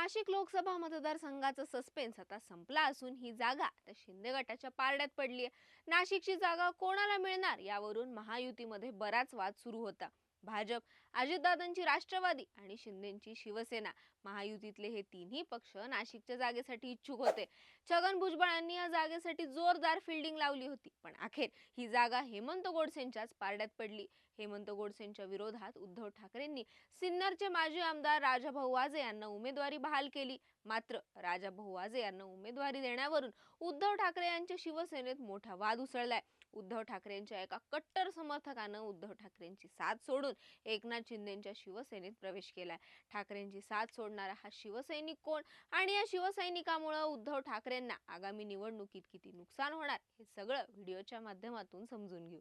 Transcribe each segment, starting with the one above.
नाशिक लोकसभा मतदारसंघाचा सस्पेन्स आता संपला असून ही जागा आता शिंदे गटाच्या पारड्यात पडली आहे नाशिकची जागा कोणाला मिळणार यावरून महायुतीमध्ये बराच वाद सुरू होता. भाजप अजितदादांची राष्ट्रवादी आणि शिंदेची शिवसेना. महायुतीतले हे तिन्ही पक्ष नाशिकच्या जागेसाठी इच्छुक होते. छगन भुजबळांनी या जागेसाठी जोरदार फिल्डिंग लावली होती. पण अखेर ही जागा हेमंत गोडसेंच्याच पारड्यात पडली. हेमंत गोडसेंच्या विरोधात उद्धव ठाकरेंनी सिन्नरचे माजी आमदार राजाभाऊ वाजे यांना उमेदवारी बहाल केली. मात्र राजाभाऊ वाजे यांना उमेदवारी देण्यावरून उद्धव ठाकरे यांच्या शिवसेनेत मोठा वाद उसळलाय. उद्धव ठाकरेंच्या एका कट्टर समर्थकानं उद्धव ठाकरेंची साथ सोडून एकनाथ शिंदेच्या शिवसेनेत प्रवेश केलाय. ठाकरेंची साथ सोडणारा हा शिवसैनिक कोण? आणि या शिवसैनिकामुळं उद्धव ठाकरेंना आगामी निवडणुकीत किती नुकसान होणार? हे सगळं व्हिडिओच्या माध्यमातून समजून घेऊ.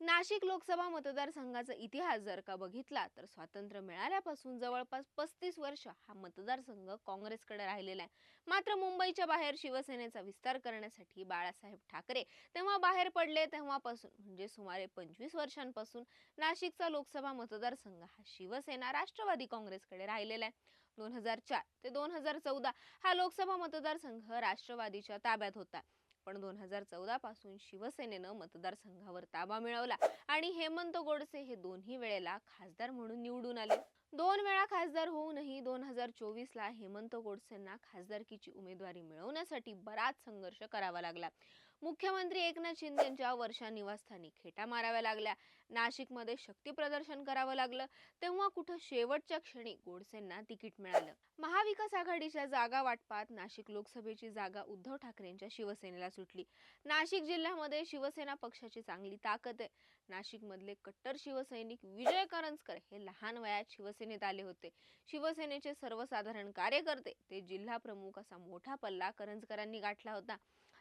नाशिक लोकसभा मतदारसंघाचा इतिहास जर का बघितला तर स्वातंत्र्य मिळाल्यापासून जवळपास पस्तीस वर्ष हा मतदारसंघ काँग्रेसकडे राहिलेला आहे. मात्र मुंबईच्या बाहेर शिवसेनेचा विस्तार करण्यासाठी बाळासाहेब ठाकरे तेव्हा बाहेर पडले. तेव्हापासून म्हणजे सुमारे पंचवीस वर्षांपासून नाशिकचा लोकसभा मतदारसंघ हा शिवसेना राष्ट्रवादी काँग्रेसकडे राहिलेला आहे. दोन हजार चार ते दोन हजार चौदा हा लोकसभा मतदारसंघ राष्ट्रवादीच्या ताब्यात होता. पण दोन हजार चौदा पासून शिवसेनेनं मतदारसंघावर ताबा मिळवला आणि हेमंत गोडसे हे दोन्ही वेळेला खासदार म्हणून निवडून आले. दोन वेळा खासदार होऊनही दोन हजार चोवीसला हेमंत गोडसेंना खासदारकीची उमेदवारी मिळवण्यासाठी बराच संघर्ष करावा लागला. मुख्यमंत्री एकनाथ शिंदेच्या वर्षा निवासस्थानी खेटा माराव्या लागल्या. नाशिकमध्ये शक्ती प्रदर्शन करावं लागलं. तेव्हा कुठं शेवटच्या क्षणी गोडसेंना तिकीट मिळालं. महाविकास आघाडीच्या जागा वाटपात नाशिक लोकसभेची जागा उद्धव ठाकरेंच्या शिवसेनेला सुटली. नाशिक जिल्ह्यामध्ये शिवसेना पक्षाची चांगली ताकद आहे. नाशिकमधले कट्टर शिवसैनिक विजय करंजकर हे लहान वयात शिवसेनेत आले होते. शिवसेनेचे सर्वसाधारण कार्यकर्ते ते जिल्हा प्रमुख असा मोठा पल्ला करंजकरांनी गाठला होता.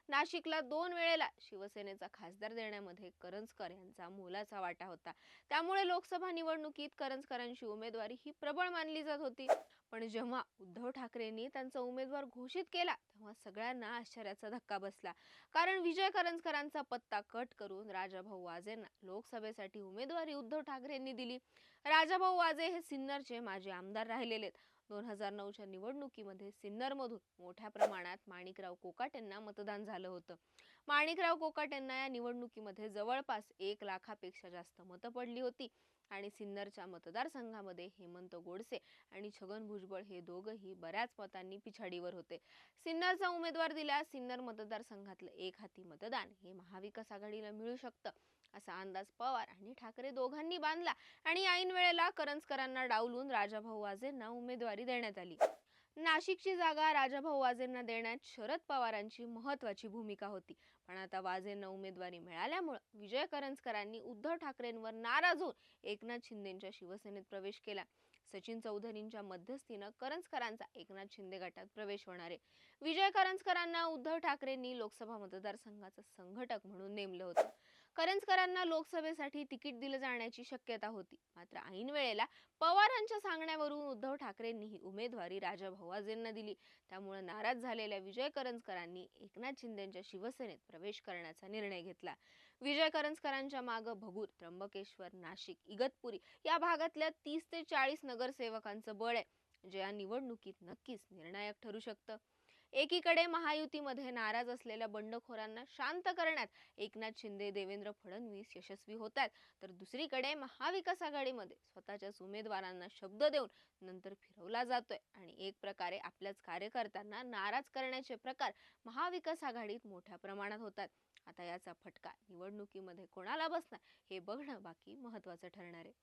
नाशिकला दोन वेळेला शिवसेनेचा खासदार देण्यामध्ये करंजकर यांचा मोलाचा वाटा होता. त्यामुळे लोकसभा निवडणुकीत करंजकरांची उमेदवारी ही प्रबळ मानली जात होती. पण जेव्हा उद्धव ठाकरेंनी त्यांचा उमेदवार घोषित केला तेव्हा सगळ्यांना आश्चर्याचा धक्का बसला. कारण विजय करंजकरांचा पत्ता कट करून राजाभाऊ वाजेंना लोकसभेसाठी उमेदवारी उद्धव ठाकरेंनी दिली. राजाभाऊ वाजे हे सिन्नरचे माजी आमदार राहिलेले आहेत दोन हजार नऊच्या निवडणुकीमध्ये सिन्नरमधून मोठ्या प्रमाणात माणिकराव कोकाट यांना मतदान झालं होतं. माणिकराव कोकाट यांना या निवडणुकीमध्ये जवळपास एक लाखापेक्षा जास्त मतं पडली होती आणि सिन्नरच्या मतदारसंघामध्ये हेमंत गोडसे आणि छगन भुजबळ हे दोघंही बऱ्याच मतांनी पिछाडीवर होते. सिन्नरचा उमेदवार दिल्यास सिन्नर मतदारसंघातलं एक हाती मतदान हे महाविकास आघाडीला मिळू शकतं. असा अंदाज पवार आणि ठाकरे दोघांनी बांधला आणि ऐन वेळेला करंजकरांना डावलून राजाभाऊ वाजेंना उमेदवारी देण्यात आली. नाशिकची जागा राजाभाऊ वाजेंना देण्यात शरद पवारांची महत्वाची भूमिका होती. पण आता वाजेंना उमेदवारी मिळाल्यामुळं विजय करंजकरांनी उद्धव ठाकरेंवर नाराज होऊन एकनाथ शिंदेच्या शिवसेनेत प्रवेश केला. सचिन चौधरींच्या मध्यस्थीनं करंजकरांचा एकनाथ शिंदे गटात प्रवेश होणार आहे. विजय करंजकरांना उद्धव ठाकरेंनी लोकसभा मतदारसंघाचं संघटक म्हणून नेमलं होतं. करंजकरांना लोकसभेसाठी तिकीट दिलं जाण्याची शक्यता होती. मात्र ऐन वेळेला पवारांच्या सांगण्यावरून उद्धव ठाकरेंनी ही उमेदवारी राजा वाजेंना दिली. त्यामुळे नाराज झालेल्या विजय करंजकरांनी एकनाथ शिंदेच्या शिवसेनेत प्रवेश करण्याचा निर्णय घेतला. विजय करंजकरांच्या मागं भगूर त्र्यंबकेश्वर नाशिक इगतपुरी या भागातल्या तीस ते चाळीस नगरसेवकांचं बळ आहे. जे या निवडणुकीत नक्कीच निर्णायक ठरू शकतं. एकीकडे महायुतीमध्ये नाराज असलेल्या बंडखोरांना शांत करण्यात एकनाथ शिंदे देवेंद्र फडणवीस यशस्वी होत आहेत तर दुसरीकडे महाविकास आघाडीमध्ये स्वतःच्याच उमेदवारांना शब्द देऊन नंतर फिरवला जातोय आणि एक प्रकारे आपल्याच कार्यकर्त्यांना नाराज करण्याचे प्रकार महाविकास आघाडीत मोठ्या प्रमाणात होतात आता याचा फटका निवडणुकीमध्ये कोणाला बसणार हे बघणं बाकी महत्त्वाचं ठरणार आहे.